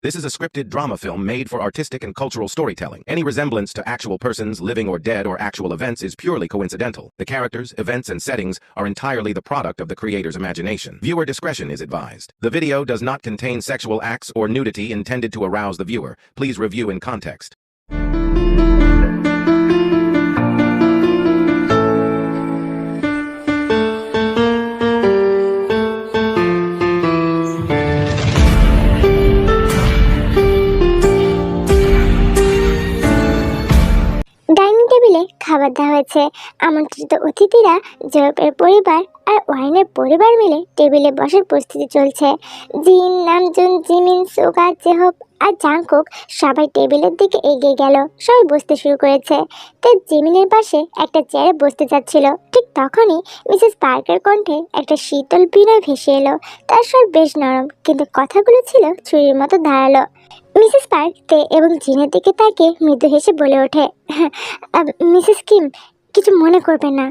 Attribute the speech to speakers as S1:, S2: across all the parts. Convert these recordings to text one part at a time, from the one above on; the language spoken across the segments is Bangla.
S1: This is a scripted drama film made for artistic and cultural storytelling. Any resemblance to actual persons, living or dead, or actual events is purely coincidental. The characters, events, and settings are entirely the product of the creator's imagination. Viewer discretion is advised. The video does not contain sexual acts or nudity intended to arouse the viewer. Please review in context.
S2: দেওয়া হয়েছে। আমন্ত্রিত অতিথিরা জয়পের পরিবার আর ওয়াইনের পরিবার মিলে টেবিলে বসার প্রস্তুতি চলছে। Jin, Namjoon, Jimin, Suga, J Hope আর জাংকুক সবাই টেবিলের দিকে এগিয়ে গেল। সবাই বসতে শুরু করেছে। তাই জিমিনের পাশে একটা চেয়ারে বসতে যাচ্ছিল। ঠিক তখনই মিসেস পার্কের কণ্ঠে একটা শীতল বিনয় ভেসে এলো। তার স্বর বেশ নরম, কিন্তু কথাগুলো ছিল ছুরির মতো ধারালো। মিসেস পার্ক তে এবং জিনের দিকে তাকে মৃদু হেসে বলে ওঠে মিসেস কিম, কিছু মনে করবেন না।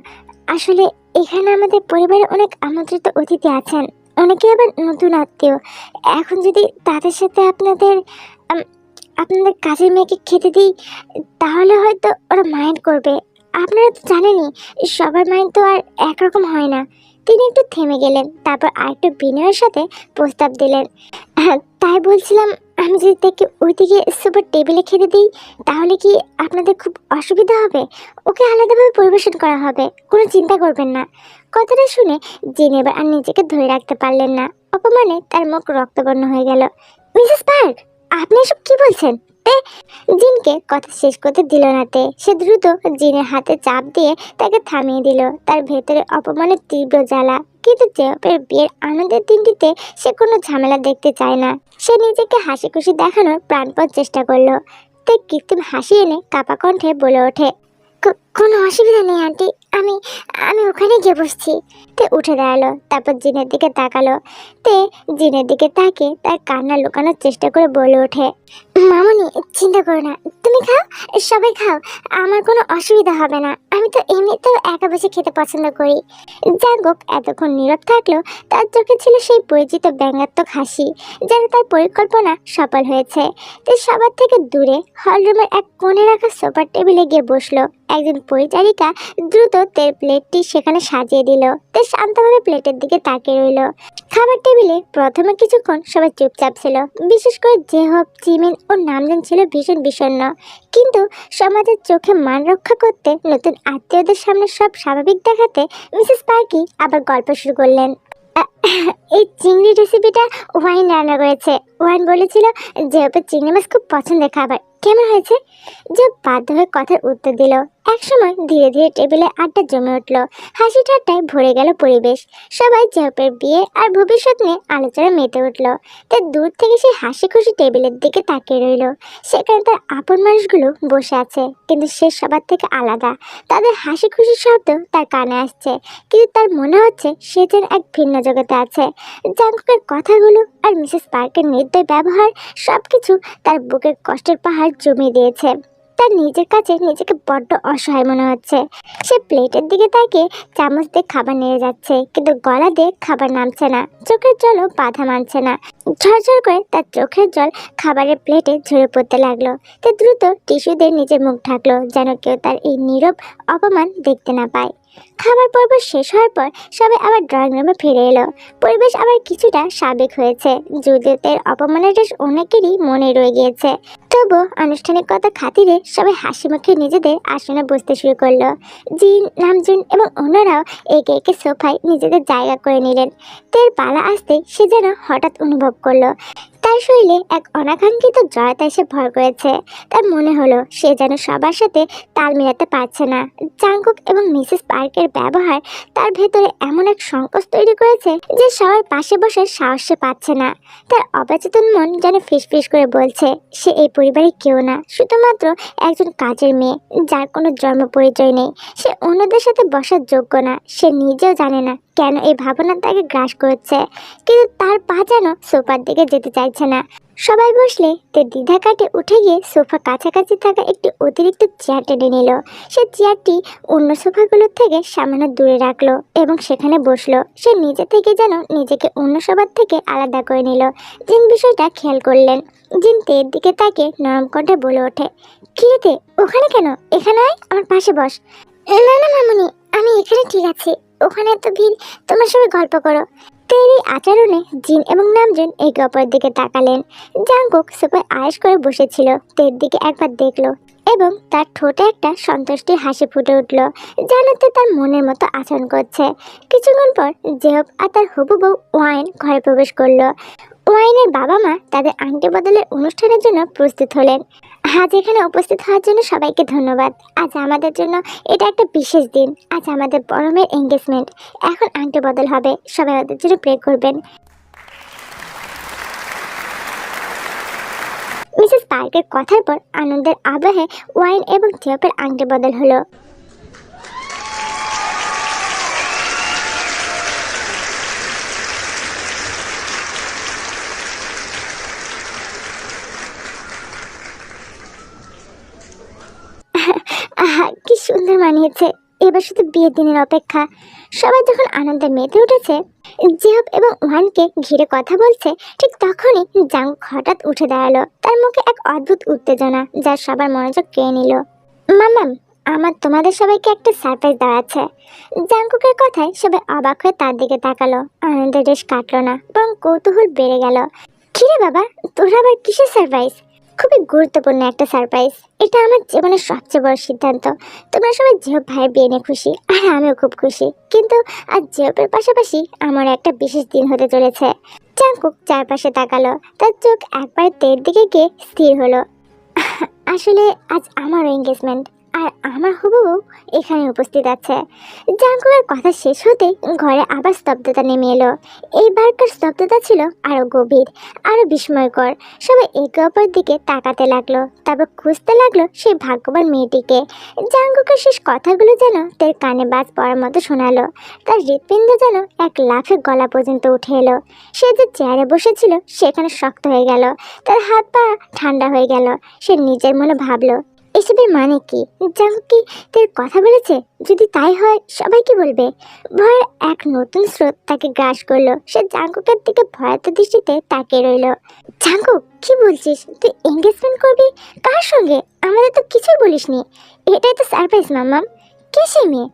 S2: আসলে এখানে আমাদের পরিবারে অনেক আমন্ত্রিত অতিথি আছেন। অনেকে আবার নতুন আত্মীয়। এখন যদি তাদের সাথে আপনাদের আপনাদের কাজের মেয়েকে খেতে দিই, তাহলে হয়তো ওরা মাইন্ড করবে। আপনারা তো জানেনই, সবার মাইন্ড তো আর একরকম হয় না। তিনি একটু থেমে গেলেন, তারপর আরেকটু বিনয়ের সাথে প্রস্তাব দিলেন। তাই বলছিলাম, আমি যদি তাকে ওইদিকে সুপার টেবিলে খেতে দিই, তাহলে কি আপনাদের খুব অসুবিধা হবে? ওকে আলাদাভাবে পরিবেশন করা হবে, কোনো চিন্তা করবেন না। কথাটা শুনে জিন এবার আর নিজেকে ধরে রাখতে পারলেন না। অপমানে তার মুখ রক্তবর্ণ হয়ে গেল। মিসেস পার্ক, আপনি এসব কি বলছেন? তে জিনকে কথা শেষ করতে দিল না তে সে দ্রুত জিনের হাতে চাপ দিয়ে তাকে থামিয়ে দিল। তার ভেতরে অপমানের তীব্র জ্বালা। কিন্তু জেপের বিয়ের আনন্দের দিনটিতে সে কোনো ঝামেলা দেখতে চায় না। সে নিজেকে হাসি খুশি দেখানোর প্রাণপণ চেষ্টা করল। তে কৃত্রিম হাসি এনে কাপা কণ্ঠে বলে ওঠে কোনো অসুবিধা নেই, আন্টি। আমি আমি ওখানে গিয়ে বসছি। তে উঠে দাঁড়াল, তারপর জিনের দিকে তাকালো। তে জিনের দিকে তাকে তার কান্না লুকানোর চেষ্টা করে বলে ওঠে মামনি চিন্তা করো না। তুমি খাও সবাই খাও। আমার কোনো অসুবিধা হবে না। আমি তো এমনিতেও একা বসে খেতে পছন্দ করি। জাগক এতক্ষণ নীরব থাকলেও তার চোখে ছিল সেই পরিচিত ব্যঙ্গাত্মক হাসি, যেন তার পরিকল্পনা সফল হয়েছে। তে সবার থেকে দূরে, হলরুমের এক কোণে রাখা সোফার টেবিলে গিয়ে বসল। একজন পরিচারিকা দ্রুত তেল প্লেটটি সেখানে সাজিয়ে দিল। তে শান্তভাবে প্লেটের দিকে তাকিয়ে রইল। খাবার টেবিলে প্রথমে কিছুক্ষণ সবাই চুপচাপ ছিল। বিশেষ করে জেহব জিমিন ও নামজন ছিল ভীষণ বিষণ্ণ। কিন্তু সমাজের চোখে মান রক্ষা করতে নতুন আত্মীয়দের সামনে সব স্বাভাবিক দেখাতে মিসেস পার্কি আবার গল্প শুরু করলেন। এই চিংড়ি রেসিপিটা ওয়াইন রান্না করেছে। ওয়াইন বলেছিল যে ওপর চিংড়ি মাছ খুব পছন্দের খাবার। কেমন হয়েছে? যে বাধ্য হয়ে কথার উত্তর দিল একসময় ধীরে ধীরে টেবিলে আড্ডা জমে উঠল। হাসি ঠাট্টায় ভরে গেল পরিবেশ। সবাই জেহপের বিয়ে আর ভবিষ্যৎ নিয়ে আলোচনা মেতে উঠল। তার দূর থেকে সেই হাসি খুশি টেবিলের দিকে তাকিয়ে রইল। সেখানে তার আপন মানুষগুলো বসে আছে, কিন্তু সে সবার থেকে আলাদা। তাদের হাসি খুশি শব্দ তার কানে আসছে, কিন্তু তার মনে হচ্ছে সে যেন এক ভিন্ন জগতে আছে। জাঙ্কুকের কথাগুলো আর মিসেস পার্কের নির্দয় ব্যবহার সব কিছু তার বুকের কষ্টের পাহাড় জমিয়ে দিয়েছে। তার নিজের কাছে নিজেকে বড্ড অসহায় মনে হচ্ছে। সে প্লেটের দিকে তাকে চামচ দিয়ে খাবার নিয়ে যাচ্ছে, কিন্তু গলা দিয়ে খাবার নামছে না, চোখের জলও বাধা মানছে না। ঝরঝর করে তার চোখের জল খাবারের প্লেটে ঝরে পড়তে লাগল। তে দ্রুত টিস্যু দিয়ে নিজের মুখ ঢাকলো, যেন কেউ তার এই নীরব অপমান দেখতে না পায়। খাবার পর্ব শেষ হওয়ার পর সবাই আবার ড্রয়িং রুমে ফিরে এলো। পরিবেশ আবার কিছুটা সাবেক হয়েছে। যুদ্ধের অপমানের অনেকেরই মনে রয়ে গিয়েছে। তবু আনুষ্ঠানিকতা খাতিরে সবাই হাসি মুখে নিজেদের আসনে বসতে শুরু করল। জিন, নামজুন এবং অন্যরাও একে একে সোফায় নিজেদের জায়গা করে নিলেন। তের পালা আসতে সে যেন হঠাৎ অনুভব করল। তার শরীরে এক অনাকাঙ্ক্ষিত জড়তা এসে ভর করেছে। তার মনে হলো সে যেন সবার সাথে তাল মিলাতে পারছে না। জাঙ্কুক এবং মিসেস পার্কের ব্যবহার তার ভেতরে এমন এক সংকোচ তৈরি করেছে যে সবার পাশে বসে সাহস সে পাচ্ছে না। তার অবচেতন মন যেন ফিসফিস করে বলছে, সে এই পরিবারে কেউ না। শুধুমাত্র একজন কাজের মেয়ে, যার কোনো জন্ম পরিচয় নেই। সে অন্যদের সাথে বসার যোগ্য না। সে নিজেও জানে না কেন এই ভাবনা তাকে গ্রাস করছে। কিন্তু তার পা যেন সোফার দিকে যেতে চাইছে না। সবাই বসলে তে দ্বিধা কাটে উঠে গিয়ে সোফা কাছাকাছি থাকা একটি অতিরিক্ত চেয়ার টেনে নিল। সে চেয়ারটি অন্য সোফাগুলোর থেকে সামান্য দূরে রাখল এবং সেখানে বসল। সে নিজে থেকে যেন নিজেকে অন্য সবার থেকে আলাদা করে নিল। জিন বিষয়টা খেয়াল করলেন। জিন তের দিকে তাকে নরম কণ্ঠে বলে ওঠে কিরেতে ওখানে কেন? এখানে আয়, আমার পাশে বস। না না, মামুনি, আমি এখানে ঠিক আছি। ওখানে এত ভিড়, তোমার সঙ্গে গল্প করো। তের এই আচরণে জিন এবং নামজুন একে অপরের দিকে তাকালেন। জাংকুক সুপার আয়েস করে বসেছিল, তের দিকে একবার দেখল এবং তার ঠোঁটে একটা সন্তুষ্টি হাসি ফুটে উঠল, যেন তে তার মনের মতো আচরণ করছে। কিছুক্ষণ পর জেহব আর তার হুবু বউ ওয়াইন ঘরে প্রবেশ করল। ওয়াইনের বাবা মা তাদের আংটি বদলের অনুষ্ঠানের জন্য প্রস্তুত হলেন। আজ এখানে উপস্থিত হওয়ার জন্য সবাইকে ধন্যবাদ। আজ আমাদের জন্য এটা একটা বিশেষ দিন। আজ আমাদের বরমের এঙ্গেজমেন্ট এখন আংটি বদল হবে। সবাই ওদের জন্য প্রে করবেন। মিসেস পার্কের কথার পর আনন্দের আবহে ওয়াইন এবং জিওপের আংটি বদল হলো। কি সুন্দর মানিয়েছে। এবার শুধু বিয়ের দিনের অপেক্ষা। সবাই যখন আনন্দে মেতে উঠেছে, জিহব এবং ওয়ানকে ঘিরে কথা বলছে, ঠিক তখনই জাঙ্ক হঠাৎ উঠে দাঁড়াল। তার মুখে এক অদ্ভুত উত্তেজনা যা সবার মনোযোগ কেড়ে নিল। মামাম, আমার তোমাদের সবাইকে একটা সারপ্রাইজ দেওয়া আছে। জাঙ্কুকের কথায় সবাই অবাক হয়ে তার দিকে তাকালো। আনন্দের রেশ কাটলো না, বরং কৌতূহল বেড়ে গেল। কিরে বাবা, তোর আবার কিসের সারপ্রাইজ? খুবই গুরুত্বপূর্ণ একটা সারপ্রাইজ এটা আমার জীবনের সবচেয়ে বড় সিদ্ধান্ত। তোমরা সবাই জিহব ভাইয়ের বিয়ে নিয়ে খুশি, আর আমিও খুব খুশি। কিন্তু আজ জিহবের পাশাপাশি আমার একটা বিশেষ দিন হতে চলেছে। চাঙ্কুক চারপাশে তাকালো, তার চোখ একবার তের দিকে গিয়ে স্থির হলো। আসলে আজ আমার এঙ্গেজমেন্ট আর আমার হবু এখানে উপস্থিত আছে। জাঙ্কুকের কথা শেষ হতেই ঘরে আবার স্তব্ধতা নেমে এলো। এইবারকার স্তব্ধতা ছিল আরও গভীর, আরও বিস্ময়কর। সবাই একে অপর দিকে তাকাতে লাগল, তারপর খুঁজতে লাগল সেই ভাগ্যবান মেয়েটিকে। জাঙ্গুকের শেষ কথাগুলো যেন তার কানে বাজ পড়ার মতো শোনালো। তার হৃৎপিণ্ড যেন এক লাফে গলা পর্যন্ত উঠে এলো। সে যে চেয়ারে বসেছিল সেখানে শক্ত হয়ে গেল। তার হাত পা ঠান্ডা হয়ে গেল। সে নিজের মনে ভাবলো এসবের মানে কি? জাঙ্গু কি তার কথা বলেছে, যদি তাই হয় সবাই কি বলবে? ভয়ের এক নতুন স্রোত তাকে গ্রাস করল। সে জাঙ্কুকের দিকে ভয়াত দৃষ্টিতে তাকিয়ে রইল। জাঙ্কু, কি বলছিস? তুই এঙ্গেজমেন্ট করবি? কার সঙ্গে? আমাদের তো কিছুই বলিসনি। এটাই তো সারপ্রাইজ মাম্মাম। কে সে মেয়ে?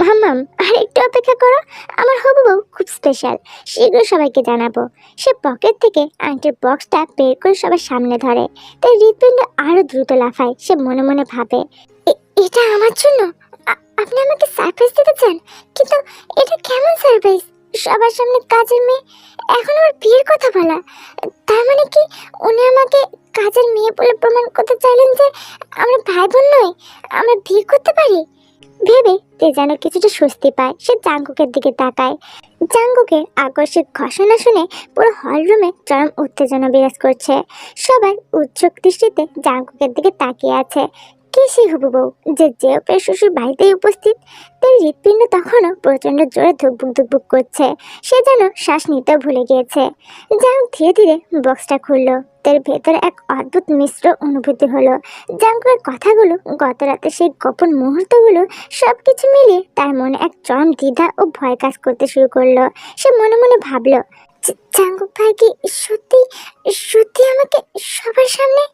S2: মামাম আর একটু অপেক্ষা করো। আমার হবু বউ খুব স্পেশাল শীঘ্র সবাইকে জানাব। সে পকেট থেকে আংটির বক্সটা বের করে সবার সামনে ধরে। তাই হৃৎপিণ্ড আরও দ্রুত লাফায়, সে মনে মনে ভাবে এটা আমার জন্য? আপনি আমাকে সারপ্রাইজ দিতে চান? কিন্তু এটা কেমন সারপ্রাইজ সবার সামনে কাজের মেয়ে? এখন আমার বিয়ের কথা বলা। তার মানে কি উনি আমাকে কাজের মেয়ে বলে প্রমাণ করতে চাইলেন যে আমরা ভাই বোন নই, আমরা বিয়ে করতে পারি? ভেবে যে যেন কিছুটা স্বস্তি পায়, সে জাঙ্গুকের দিকে তাকায়। জাঙ্গুকের আকস্মিক ঘোষণা শুনে পুরো হল রুমে চরম উত্তেজনা বিরাজ করছে। সবাই উৎসুক দৃষ্টিতে জাঙ্গুকের দিকে তাকিয়ে আছে। কে হবু বউ যে জেওপের শ্বশুর বাড়িতেই উপস্থিত, তার হৃৎপিণ্ড তখনও প্রচণ্ড জোরে ধুকবুক ধুকবুক করছে। সে যেন শ্বাস নিতেও ভুলে গিয়েছে। যেন ধীরে ধীরে বক্সটা খুললো। তার ভেতরে এক অদ্ভুত মিশ্র অনুভূতি হলো। জাঙ্কুকের কথাগুলো গত রাতে সেই গোপন মুহূর্তগুলো সব কিছু মিলিয়ে তার মনে এক চরম দ্বিধা ও ভয় কাজ করতে শুরু করল। সে মনে মনে ভাবলো "জা- জাঙ্কুক ভাই কি সত্যি সত্যি আমাকে সবার সামনে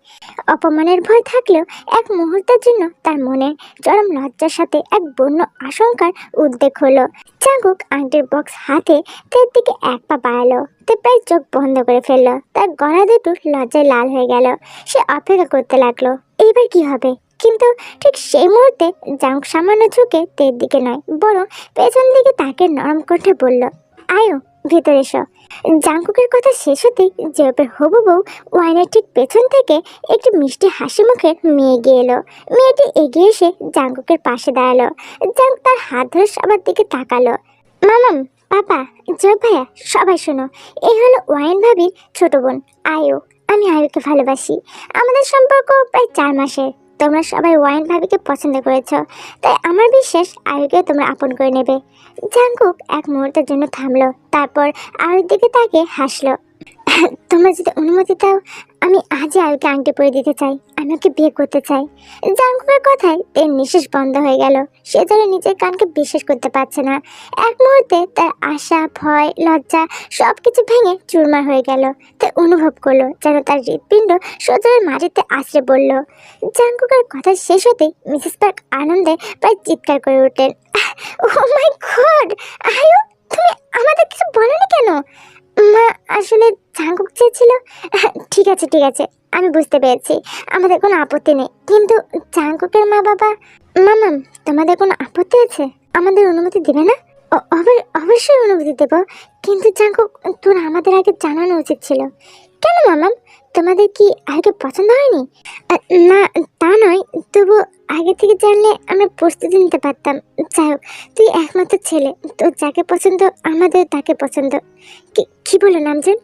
S2: অপমানের ভয় থাকলেও এক মুহূর্তের জন্য তার মনে চরম লজ্জার সাথে এক বন্য আশঙ্কার উদ্বেগ হলো। জাঙ্কুক আংটির বক্স হাতে তার দিকে এক পা বাড়ালো, তে প্রায় চোখ বন্ধ করে ফেলল। তার গলা দুটো লজ্জায় লাল হয়ে গেল। সে অপেক্ষা করতে লাগল, এইবার কি হবে? কিন্তু ঠিক সেই মুহূর্তে জাঙ্ক সামান্য ঝুঁকে তের দিকে নয়, বরং পেছন দিকে তাকে নরম কণ্ঠে বলল, আয়ো ভেতরে এসো। জাঙ্কুকের কথা শেষ হতেই জেপের হবু বউ ওয়াইনের ঠিক পেছন থেকে একটি মিষ্টি হাসি মুখের মেয়ে এগিয়ে এলো। মেয়েটি এগিয়ে এসে জাঙ্কুকের পাশে দাঁড়াল। জাঙ্ক তার হাত ধরে সবার দিকে তাকালো। মামাম, পাপা জয় ভাইয়া, সবাই শোনো। এই হলো ওয়াইন ভাবির ছোট বোন আয়ু আমি আয়ুকে ভালোবাসি। আমাদের সম্পর্ক প্রায় চার মাসের। তোমরা সবাই ওয়াইন ভাবিকে পছন্দ করেছ, তাই আমার বিশ্বাস আয়ুকে তোমরা আপন করে নেবে। জাঙ্কুক এক মুহূর্তের জন্য থামলো, তারপর আয়ুর দিকে তাকে হাসলো। তোমরা যদি অনুমতি দাও, আমি আজই আয়ুকে আংটি পরে দিতে চাই। আমি ওকে বিয়ে করতে চাই জাঙ্কুকের কথায় এর নিঃশ্বাস বন্ধ হয়ে গেল। সে যেন নিজের কানকে বিশ্বাস করতে পারছে না। এক মুহূর্তে তার আশা, ভয়, লজ্জা সব কিছু ভেঙে চুরমার হয়ে গেল। তাই অনুভব করল যেন তার হৃৎপিণ্ড সোজা মাটিতে আছড়ে পড়ল। জাঙ্কুকের কথা শেষ হতেই মিসেস পার্ক আনন্দে প্রায় চিৎকার করে উঠলেন ও মাই গড আয়ু, তুমি আমাদের কিছু বলনি কেন? মা, আসলে জাঙ্কুক চেয়েছিল? ঠিক আছে ঠিক আছে। আমি বুঝতে পেরেছি, আমাদের কোনো আপত্তি নেই। কিন্তু জাঙ্কুকের মা বাবা, মামাম, তোমাদের কোনো আপত্তি আছে? আমাদের অনুমতি দেবে না? অব- অবশ্যই অনুমতি দেব। কিন্তু জাঙ্কুক, তোর আমাদের আগে জানানো উচিত ছিল। কেন মামাম? তোমাদের কি আগে পছন্দ হয়নি? না, তা নয়, তবু আগে থেকে জানলে আমরা প্রস্তুতি নিতে পারতাম। যাই হোক, তুই একমাত্র ছেলে, তো যাকে পছন্দ আমাদের তাকে পছন্দ। কি বলো নামজুন?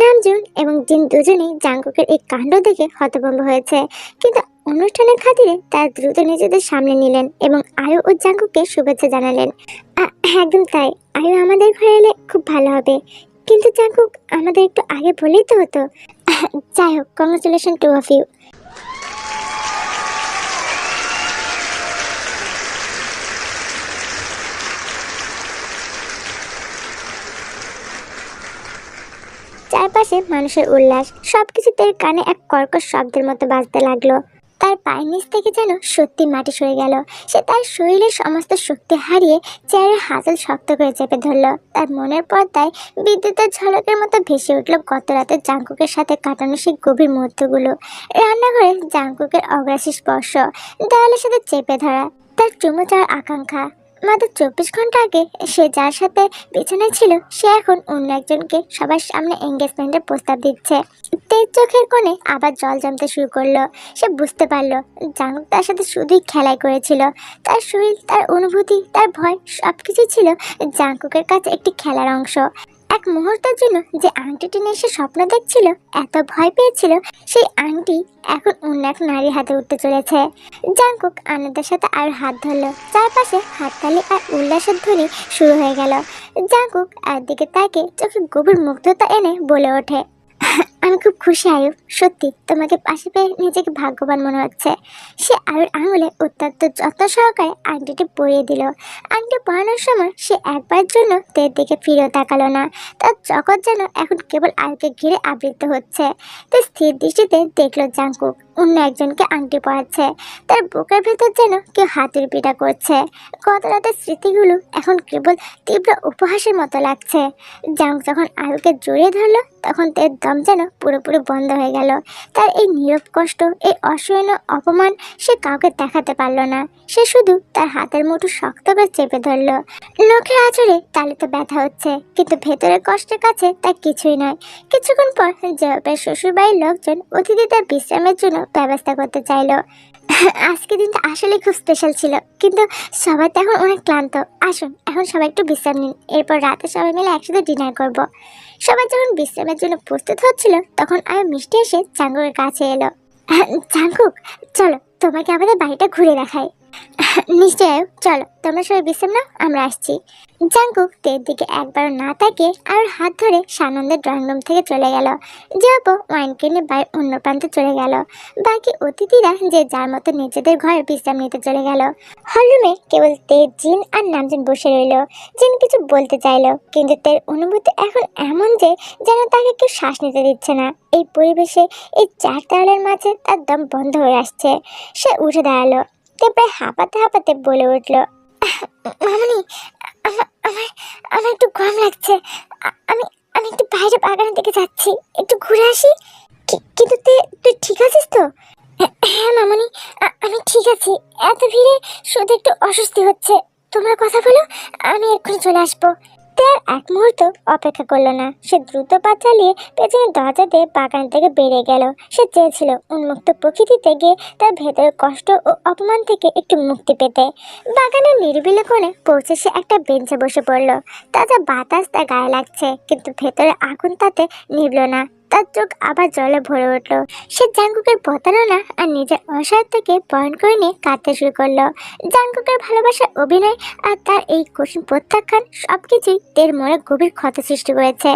S2: নামজুন এবং জিন দুজনেই জাঙ্কুকের এই কাণ্ড দেখে হতভম্ব হয়েছে। কিন্তু অনুষ্ঠানের খাতিরে তারা দ্রুত নিজেদের সামনে নিলেন এবং আয়ু ও জাঙ্কুককে শুভেচ্ছা জানালেন। একদম তাই। আয়ু আমাদের ঘরে এলে খুব ভালো হবে। কিন্তু জাঙ্কুক আমাদের একটু আগে বলেই তো হতো। যাই হোক কংগ্রেচুলেশন টু অফ ইউ চারপাশে মানুষের উল্লাস সবকিছু তার কানে এক কর্কশ শব্দের মতো বাজতে লাগল। তার পায়ের নিচ থেকে যেন সত্যি মাটি সরে গেল। সে তার শরীরের সমস্ত শক্তি হারিয়ে চেয়ারের হাতল শক্ত করে চেপে ধরল। তার মনের পর্দায় বিদ্যুতের ঝলকের মতো ভেসে উঠল গত রাতে জাঙ্কুকের সাথে কাটানো সেই গভীর মুহূর্তগুলো। রান্নাঘরে জাঙ্কুকের অগ্রাসী স্পর্শ, দেওয়ালের সাথে চেপে ধরা, তার চুমু চাওয়ার আকাঙ্ক্ষা। মাত্র চব্বিশ ঘণ্টা আগে সে যার সাথে পেছনে ছিল, সে এখন অন্য একজনকে সবার সামনে এঙ্গেজমেন্টের প্রস্তাব দিচ্ছে। তেজ চোখের কোণে আবার জল জমতে শুরু করল। সে বুঝতে পারল জানু তার সাথে শুধুই খেলাই করেছিল। তার শরীর, তার অনুভূতি, তার ভয় সব কিছুই ছিল জাঙ্কুকের কাছে একটি খেলার অংশ। এক মুহূর্তের জন্য যে আংটিটি নিয়ে সে স্বপ্ন দেখছিল, এত ভয় পেয়েছিল, সেই আংটি এখন অন্য এক নারী হাতে উঠতে চলেছে। জাঙ্কুক আনন্দের সাথে আর হাত ধরলো। চারপাশে হাততালি আর উল্লাসের ধ্বনি শুরু হয়ে গেল। জাঙ্কুক একদিকে তাকে চোখে গভীর মুগ্ধতা এনে বলে ওঠে আমি খুব খুশি আয়ুব, সত্যি তোমাকে পাশে পেয়ে নিজেকে ভাগ্যবান মনে হচ্ছে। সে আয়ুর আঙুলে অত্যন্ত যত্ন সহকারে আংটিটি পরিয়ে দিল। আংটি পরানোর সময় সে একবার জন্য তের দিকে ফিরেও তাকালো না। তার জগৎ যেন এখন কেবল আয়ুকে ঘিরে আবৃত হচ্ছে। তে স্থির দৃষ্টিতে দেখল জাঙ্কুক অন্য একজনকে আংটি পরাচ্ছে। তার বুকের ভেতর যেন কেউ হাতের পিটা করছে। গত রাতের স্মৃতিগুলো এখন কেবল তীব্র উপহাসের মতো লাগছে। জাঙ্ক যখন আয়ুকে জড়িয়ে ধরলো, তখন তার দম যেন পুরোপুরি বন্ধ হয়ে গেল। তার এই নীরব কষ্ট, এই অসহনীয় অপমান সে কাউকে দেখাতে পারল না। সে শুধু তার হাতের মুঠো শক্ত করে চেপে ধরলো। লোকের আচরে তালিতে ব্যথা হচ্ছে, কিন্তু ভেতরের কষ্টের কাছে তা কিছুই নয়। কিছুক্ষণ পর জয়পের শ্বশুরবাড়ির লোকজন অতিথিদের বিশ্রামের জন্য ব্যবস্থা করতে চাইলো। আজকে দিনটা আসলে খুব স্পেশাল ছিল, কিন্তু সবাই তো এখন অনেক ক্লান্ত। আসুন, এখন সবাই একটু বিশ্রাম নিন। এরপর রাতে সবাই মিলে একসাথে ডিনার করব। সবাই যখন বিশ্রামের জন্য প্রস্তুত হচ্ছিল, তখন আমি মিষ্টি এসে চাঙ্গুকের কাছে এলো। চাঙ্গুক, চলো তোমাকে আমাদের বাড়িটা ঘুরে দেখাই। নিশ্চয় চলো, তোমরা সবাই বিশ্রাম নাও, আমরা আসছি। জাঙ্কুক তের দিকে একবার না তাকিয়ে আর হাত ধরে সানন্দের ড্রয়িং রুম থেকে চলে গেল। জপ ওয়াইন কিনে বাড়ির অন্য প্রান্তে চলে গেল। বাকি অতিথিরা যে যার মতো নিজেদের ঘরে বিশ্রাম নিতে চলে গেল। হলরুমে কেবল তের জিন আর নামজন বসে রইল জিন কিছু বলতে চাইলো। কিন্তু তের অনুভূতি এখন এমন যে, যেন তাকে কেউ শ্বাস নিতে দিচ্ছে না। এই পরিবেশে এই চার দেওয়ালের মাঝে তার দম বন্ধ হয়ে আসছে। সে উঠে দাঁড়াল। তে প্রায় হাঁপাতে হাঁপাতে বলে উঠল মামনি আমার আমার একটু গরম লাগছে। আমি আমি একটু বাইরে বাগানের দিকে যাচ্ছি। একটু ঘুরে আসি। কিন্তু তে তুই ঠিক আছিস তো? হ্যাঁ, মামনি আমি ঠিক আছি। এত ভিড়ে শুধু একটু অস্বস্তি হচ্ছে। তোমরা কথা বলো আমি এক্ষুনি চলে আসব। আর এক মুহূর্ত অপেক্ষা করল না। সে দ্রুত পা চালিয়ে পেছনে দরজা দিয়ে বাগান থেকে বেরিয়ে গেল। সে চেয়েছিল উন্মুক্ত প্রকৃতিতে গিয়ে তার ভেতরের কষ্ট ও অপমান থেকে একটু মুক্তি পেতে। বাগানের নিরিবিলি কোণে পৌঁছে সে একটা বেঞ্চে বসে পড়ল। তাজা বাতাস তার গায়ে লাগছে, কিন্তু ভেতরে আগুন তাতে নিবল না। তার চোখ আবার জলে ভরে উঠল। সে জাঙ্কুকের প্রতারণা আর নিজের অসাধ্যকে বয়ন করে নিয়ে কাঁদতে শুরু করল। জাঙ্গুকের ভালোবাসার অভিনয় আর তার এই কঠিন প্রত্যাখ্যান সবকিছুই তের মনে গভীর ক্ষত সৃষ্টি করেছে।